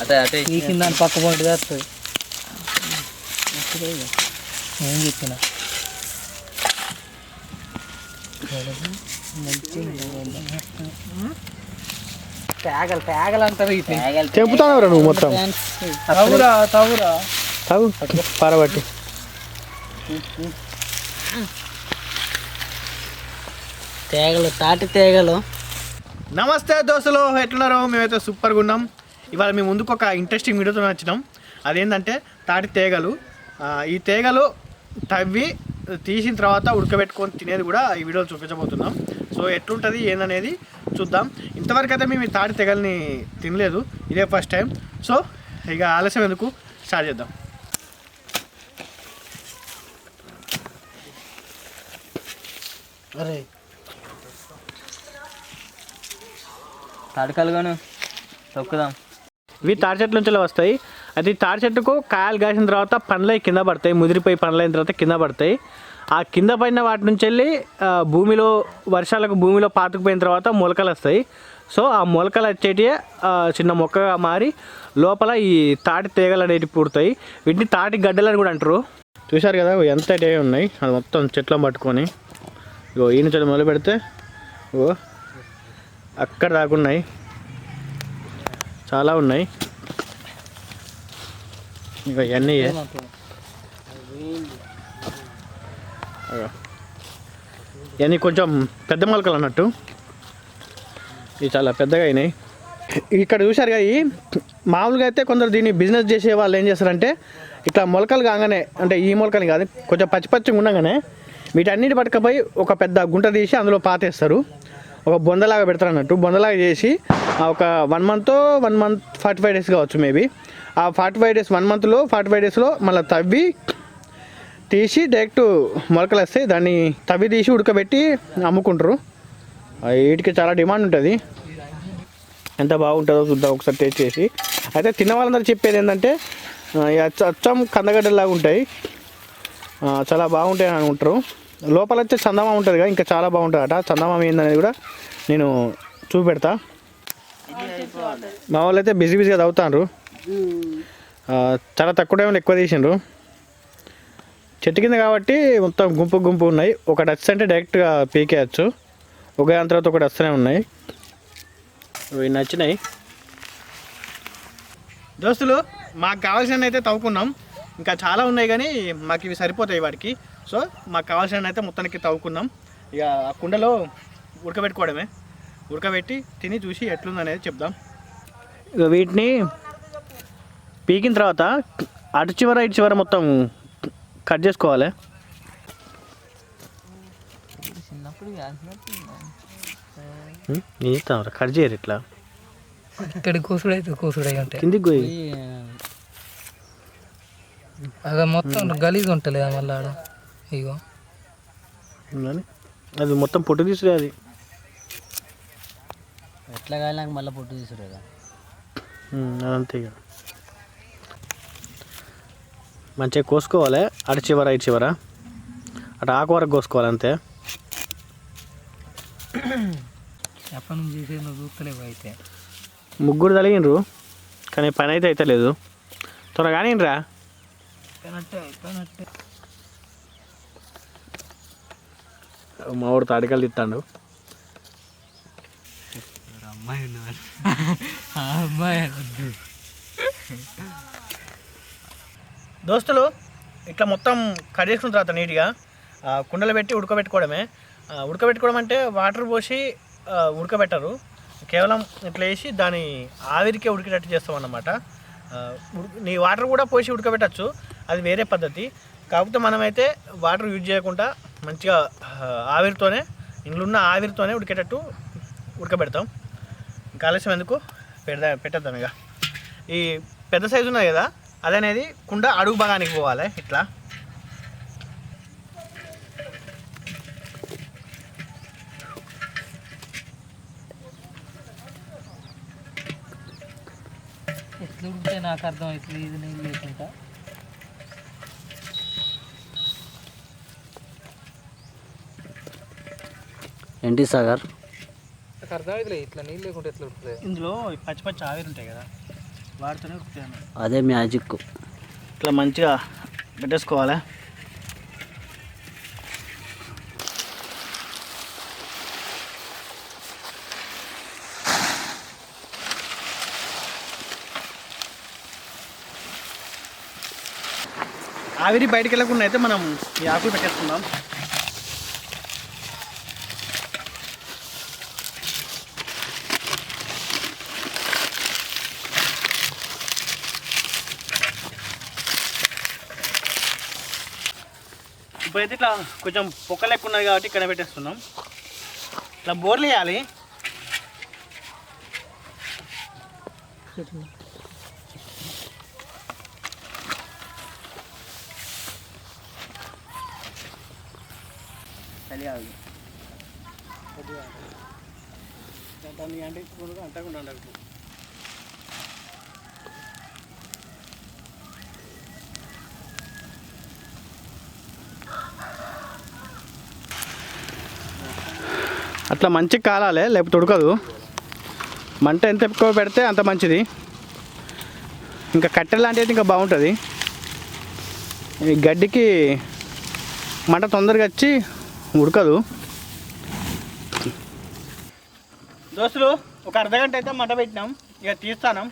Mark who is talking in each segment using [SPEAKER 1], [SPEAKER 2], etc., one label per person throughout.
[SPEAKER 1] అదే అటే
[SPEAKER 2] ఈ కింద పక్క పంట వస్తుంది ఏం చెప్పిన? తేగలు తేగలు అంటారు
[SPEAKER 3] చెబుతావు నువ్వు మొత్తం?
[SPEAKER 2] తవురా తవురా
[SPEAKER 3] తాగు పారబట్టి.
[SPEAKER 2] తేగలు తాటి తేగలు.
[SPEAKER 3] నమస్తే దోస్తులు ఎట్లున్నారు? మేమైతే సూపర్గా ఉన్నాం. ఇవాళ మేము ముందుకు ఒక ఇంట్రెస్టింగ్ వీడియోతో వచ్చినాం. అదేంటంటే తాటి తేగలు. ఆ, ఈ తేగలు తవ్వి తీసిన తర్వాత ఉడకబెట్టుకొని తినేది కూడా ఈ వీడియోలో చూపించబోతున్నాం. సో ఎట్లుంటుంది ఏందనేది చూద్దాం. ఇంతవరకు అయితే మేము ఈ తాటి తెగల్ని తినలేదు ఇదే ఫస్ట్ టైం సో ఇక ఆలస్యం ఎందుకు? స్టార్ట్ చేద్దాం.
[SPEAKER 2] అరే.
[SPEAKER 1] తడకలుగాను తొక్కుదాం.
[SPEAKER 3] ఇవి తాడి చెట్ల నుంచి వస్తాయి. అది తాడి చెట్టుకు కాయలు కాసిన తర్వాత పండ్లై కింద పడతాయి. ముదిరిపోయి పండ్లైన తర్వాత కింద పడతాయి. ఆ కింద పడిన వాటి నుంచి వెళ్ళి భూమిలో వర్షాలకు భూమిలో పాతుకుపోయిన తర్వాత మొలకలు వస్తాయి. సో ఆ మొలకలు వచ్చేటి చిన్న మొక్కగా మారి లోపల ఈ తాటి తీగలు అనేటివి పుడతాయి. వీటిని తాటి గడ్డలు అని కూడా అంటారు. చూశారు కదా ఎంత డే ఉన్నాయి. అది మొత్తం చెట్లను పట్టుకొని ఇగో ఈ నుంచి మొదలు పెడితే ఇగో అక్కడ దాకున్నాయి చాలా ఉన్నాయి. ఇంకా ఇవన్నీ. ఇవన్నీ కొంచెం పెద్ద మొలకలు అన్నట్టు. ఇవి చాలా పెద్దగా అయినాయి. ఇక్కడ చూశారు కదా ఇవి మామూలుగా అయితే కొందరు దీన్ని బిజినెస్ చేసే వాళ్ళు ఏం చేస్తారంటే ఇట్లా మొలకలు కాగానే అంటే ఈ మొలకలు కాదు కొంచెం పచ్చి పచ్చిగా ఉండగానే వీటన్నిటి పట్టుకపోయి ఒక పెద్ద గుంట తీసి అందులో పాతేస్తారు. ఒక బొందలాగా పెడతారు అన్నట్టు. బొందలాగా చేసి ఒక one month one month forty five days కావచ్చు మేబీ ఆ ఫార్టీ ఫైవ్ డేస్ వన్ మంత్లో ఫార్టీ ఫైవ్ డేస్లో మళ్ళీ తవ్వి తీసి డైరెక్ట్ మొలకలు వస్తాయి దాన్ని తవ్వి తీసి ఉడకబెట్టి అమ్ముకుంటారు. వీటికి చాలా డిమాండ్ ఉంటుంది. ఎంత బాగుంటుందో చూద్దాం ఒకసారి టేస్ట్ చేసి. అయితే తిన్న వాళ్ళందరూ చెప్పేది ఏంటంటే అచ్చ అచ్చం కందగడ్డలాగా ఉంటాయి. చాలా బాగుంటాయి అని అనుకుంటారు లోపల వచ్చే చందమామ ఉంటుంది కదా ఇంకా చాలా బాగుంటుంది అట చందమామ ఏందనేది కూడా నేను చూపెడతా. మా వాళ్ళు అయితే బిజీ బిజీగా చదువుతారు చాలా తక్కువ టైంలో ఎక్కువ తీసిండ్రు. చెట్టు కింద కాబట్టి మొత్తం గుంపు గుంపు ఉన్నాయి. ఒకటి వచ్చి అంటే డైరెక్ట్గా పీకేయచ్చు. ఒక దాని తర్వాత ఒకటి వస్తూనే ఉన్నాయి. ఇవి నచ్చినాయి. దోస్తులు మాకు కావాల్సిన అయితే తవ్వుకున్నాం. ఇంకా చాలా ఉన్నాయి కానీ మాకు ఇవి సరిపోతాయి వాటికి సో మాకు కావాల్సిన అయితే మొత్తానికి తవ్వుకున్నాం ఇక ఆ కుండలో ఉడకబెట్టుకోవడమే. ఉడకబెట్టి తిని చూసి ఎట్లుందనేది చెప్దాం. ఇక వీటిని పీకిన తర్వాత అటు చివర ఇటు చివర మొత్తం కట్ చేసుకోవాలి. చెప్తాను కట్ చేయరు ఇట్లా.
[SPEAKER 2] ఇక్కడ కూసుడు అయితే కూసుడు అయి ఉంటాయి.
[SPEAKER 3] కిందికి పోయి.
[SPEAKER 2] అది మొత్తం గలీజ్ ఉంటుంది మళ్ళీ ఆడ? ఇగో.
[SPEAKER 3] అది మొత్తం పొట్టు తీసుడే అది.
[SPEAKER 1] ఎట్లా కాయలాక మళ్ళీ పొట్టు తీసురు కదా.
[SPEAKER 3] అదంతే ఇక మంచిగా కోసుకోవాలి. అటు చివర ఇటు చివర. అటు ఆకు వరకు కోసుకోవాలి అంతే.
[SPEAKER 2] ఎప్పటి నుంచి చేసేది నువ్వు చూస్తలేవు అయితే.
[SPEAKER 3] ముగ్గురు తలిగిండ్రు కానీ పని అయితే అయితే లేదు త్వరగా రా
[SPEAKER 2] అయిపోయినట్టే అయిపోయినట్టే.
[SPEAKER 3] మా ఊరు తాడికలు తిత్తాడు
[SPEAKER 1] అమ్మాయి ఉన్నారు
[SPEAKER 2] అమ్మాయి
[SPEAKER 3] దోస్తులు ఇట్లా మొత్తం కట్ చేసుకున్న తర్వాత నీట్గా కుండలో పెట్టి ఉడకబెట్టుకోవడమే. ఉడకబెట్టుకోవడం అంటే వాటర్ పోసి ఉడకబెట్టరు. కేవలం ఇట్లా వేసి దాని ఆవిరికే ఉడికేటట్టు చేస్తాం అన్నమాట. నీ వాటర్ కూడా పోసి ఉడకబెట్టచ్చు. అది వేరే పద్ధతి. కాకపోతే మనమైతే వాటర్ యూజ్ చేయకుండా మంచిగా ఆవిరితోనే ఇంట్లో ఉన్న ఆవిరితోనే ఉడికేటట్టు ఉడకబెడతాం. ఇంకా ఆలస్యం ఎందుకు? పెడదా పెట్టద్దాం ఇక. ఈ పెద్ద సైజు ఉన్నది కదా అదనేది కుండ అడుగు భాగానికి పోవాలి ఇట్లా.
[SPEAKER 2] ఎట్లా ఉడికితే నాకు అర్థం అవుతుంది ఇది నేను లేకుండా
[SPEAKER 1] ఎన్టీ సాగర్
[SPEAKER 2] నాకు అర్థం అవుతుంది ఇట్లా నీళ్ళు లేకుంటే ఎట్లా ఉడుకుతుంది
[SPEAKER 3] ఇందులో ఈ పచ్చి పచ్చి ఆవిరి ఉంటాయి కదా
[SPEAKER 1] అదే మ్యాజిక్.
[SPEAKER 3] ఇట్లా మంచిగా పెట్టేసుకోవాలి? ఆవిరి బయటికి వెళ్ళకుండా అయితే మనం ఈ ఆకులు పెట్టేసుకుందాం. ఇప్పుడైతే ఇట్లా కొంచెం పొక్క లెక్క ఉన్నది కాబట్టి ఇక్కడ పెట్టేస్తున్నాం. ఇట్లా బోర్లు వేయాలి. చలియాలి దాన్ని అంటే అంటకుండా అట్లా మంచిగా కాలాలి లేకపోతే ఉడకదు. మంట ఎంత ఎక్కువ పెడితే అంత మంచిది. ఇంకా కట్టె లాంటిది ఇంకా బాగుంటుంది. ఈ గడ్డికి మంట తొందరగా వచ్చి ఉడకదు. దోస్తులు ఒక అర్ధ గంట అయితే మంట పెట్టినాం. ఇక తీస్తాను.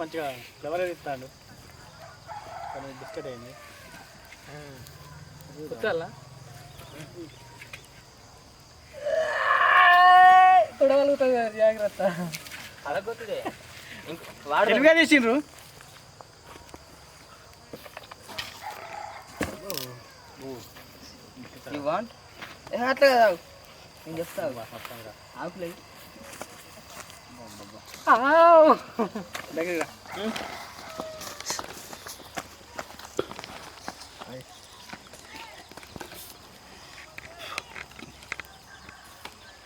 [SPEAKER 3] మంచిగా ఫ్లవర్ ఇస్తాడు బిస్కెట్ అయింది.
[SPEAKER 2] తొడగలుగుతుంది జాగ్రత్త.
[SPEAKER 3] తెలుగుగా చేసిండ్రు?
[SPEAKER 2] అట్లా కదా నేను చెప్తా ఆకులే
[SPEAKER 3] దగ్గర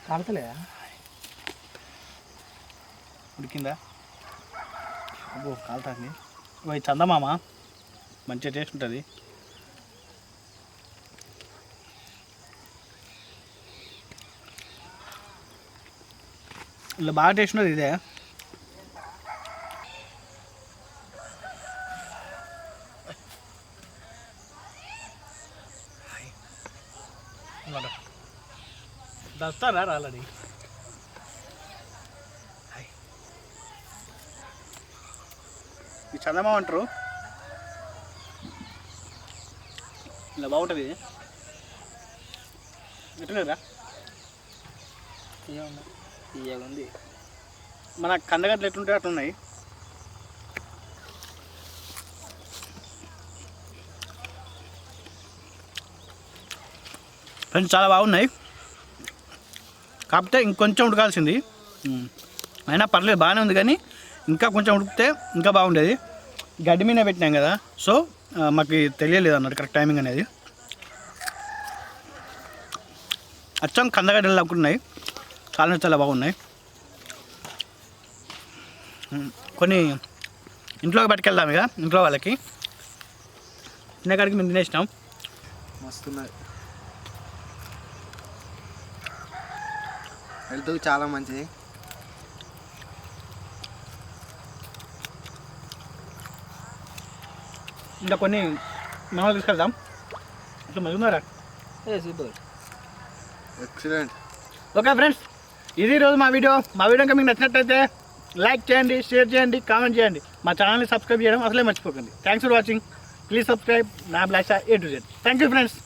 [SPEAKER 2] కాడతలేదా
[SPEAKER 3] ఉడికిందా? అబ్బో కాలుతుంది. ఇవి చందమామ మంచిగా టేస్ట్ ఉంటుంది. ఇలా బాగా టేస్ట్ ఉన్నది ఇదే. దస్తారా ఆల్రెడీ ఈ చందమామ అంటారు. ఇలా బాగుంటుంది. ఇది
[SPEAKER 2] ఉంది
[SPEAKER 3] మన కందగడ్డలు ఎట్లుంటే అట్లున్నాయి. ఫ్రెండ్స్ చాలా బాగున్నాయి. కాకపోతే ఇంకొంచెం ఉడకాల్సింది. అయినా పర్లేదు బాగానే ఉంది కానీ ఇంకా కొంచెం ఉడికితే ఇంకా బాగుండేది. గడ్డి మీద పెట్టినాం కదా సో మాకు తెలియలేదు అన్నట్టు కరెక్ట్ టైమింగ్ అనేది. అచ్చం కందగడ్డలు లాక్కున్నాయి చాలా చాలా బాగున్నాయి. కొన్ని ఇంట్లోకి పట్టుకెళ్దాం ఇక ఇంట్లో వాళ్ళకి. తినేకాడికి మేము తినేసినాం.
[SPEAKER 4] మస్తున్నది హెల్త్కి చాలా మంచిది.
[SPEAKER 3] ఇంకా కొన్ని మేము తీసుకెళ్దాం. ఇట్లా మరుగున్నారా
[SPEAKER 2] సూపర్.
[SPEAKER 4] ఎక్సలెంట్.
[SPEAKER 3] Okay friends. ఇది రోజు మా వీడియో. మా వీడియో ఇంకా మీకు నచ్చినట్లయితే లైక్ చేయండి షేర్ చేయండి కామెంట్ చేయండి. మా ఛానల్ని సబ్స్క్రైబ్ చేయడం అసలే మర్చిపోకండి. Thanks for watching please subscribe నా బ్లాషా A to Z thank you friends